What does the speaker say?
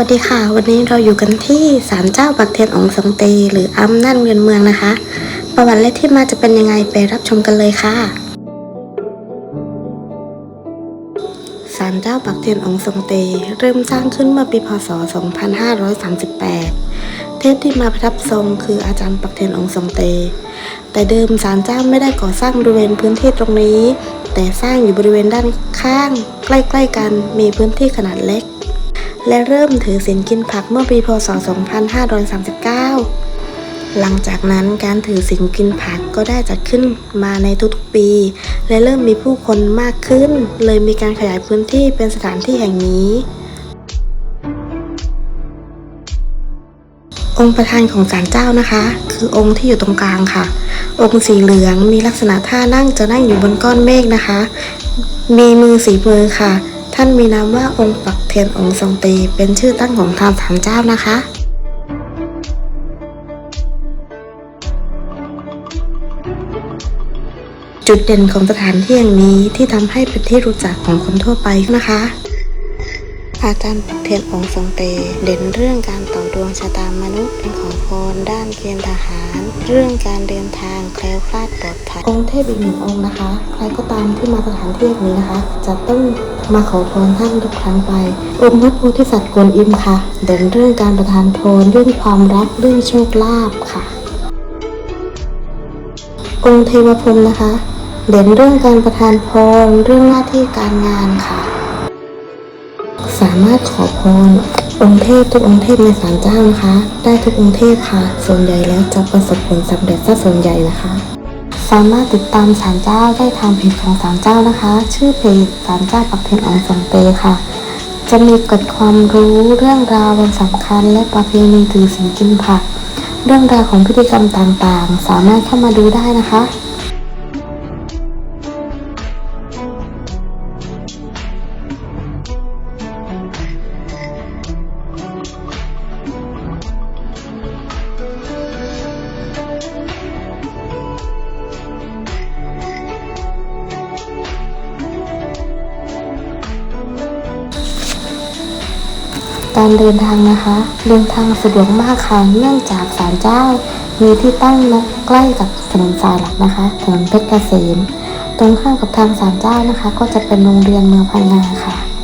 วัสดีค่ะ วันนี้เราอยู่กันที่ศาลเจ้าปักเทียนองสงเต หรืออำนาจเงินเมืองนะคะ ประวัติและที่มาจะเป็นยังไงไปรับชมกันเลยค่ะศาลเจ้าปักเทียนองค์ทรงเต เริ่มสร้างขึ้นเมื่อปีพศ 2538 เทพที่มาประทับทรงคืออาจารย์ปักเทียนองค์ทรงเต แต่เดิมศาลเจ้าไม่ได้ก่อสร้างบริเวณพื้นที่ตรงนี้ แต่สร้างอยู่บริเวณด้านข้าง ใกล้ ๆ กันมีพื้นที่ขนาดเล็ก และเริ่มถือศีลกินผักเมื่อปีพศ 2539 หลังจากนั้นการถือศีลกินผักก็ได้จัดขึ้นมาในทุกๆปี และเริ่มมีผู้คนมากขึ้น เลยมีการขยายพื้นที่เป็นสถานที่แห่งนี้ องค์ประธานของศาลเจ้านะคะ คือองค์ที่อยู่ตรงกลางค่ะ องค์สีเหลืองมีลักษณะท่านั่งจะนั่งอยู่บนก้อนเมฆนะคะ มีมือสีมือค่ะ ท่านมีนามว่าองค์ปักเทียนองค์ทรงตีเป็นชื่อตั้งของทางสามเจ้านะคะจุดเด่นของสถานที่แห่งนี้ที่ทำให้เป็นที่รู้จักของคนทั่วไปนะคะ อาจารย์เทียนองค์ทรงเต เด่นเรื่องการต่อดวงชะตามนุษย์เป็นของพรด้านเกณฑ์ทหาร เรื่องการเดินทางแคล้วคลาดปลอดภัยองค์เทพอีกหนึ่งองค์นะคะ ใครก็ตามที่มาสถานที่แห่งนี้นะคะ จะต้องมาขอพรท่านทุกครั้งไป องค์พระโพธิสัตว์กวนอิมค่ะ เด่นเรื่องการประทานพรเรื่องความรักเรื่องโชคลาภค่ะ องค์เทวพรมนะคะ เด่นเรื่องการประทานพรเรื่องหน้าที่การงานค่ะ สามารถขอพรองค์เทพทุกองค์เทพในศาลเจ้านะคะ ได้ทุกองค์เทพค่ะ ส่วนใหญ่แล้วจะประสบผลสำเร็จซะส่วนใหญ่นะคะ สามารถติดตามศาลเจ้าได้ทางเพจของศาลเจ้านะคะ ชื่อเพจศาลเจ้าปักเทียนองค์สงเตค่ะ จะมีเกร็ดความรู้เรื่องราววันสำคัญ และประเพณีถือศีลกินผักเรื่องราวของพิธีกรรมต่างๆ สามารถเข้ามาดูได้นะคะ การเดินทางนะคะ เดินทางสะดวกมากค่ะ เนื่องจากศาลเจ้า มีที่ตั้งนะใกล้กับถนนสายหลักนะคะถนนเพชรเกษมตรงข้ามกับทางศาลเจ้านะคะ ก็จะเป็นโรงเรียนเมืองพังงาค่ะ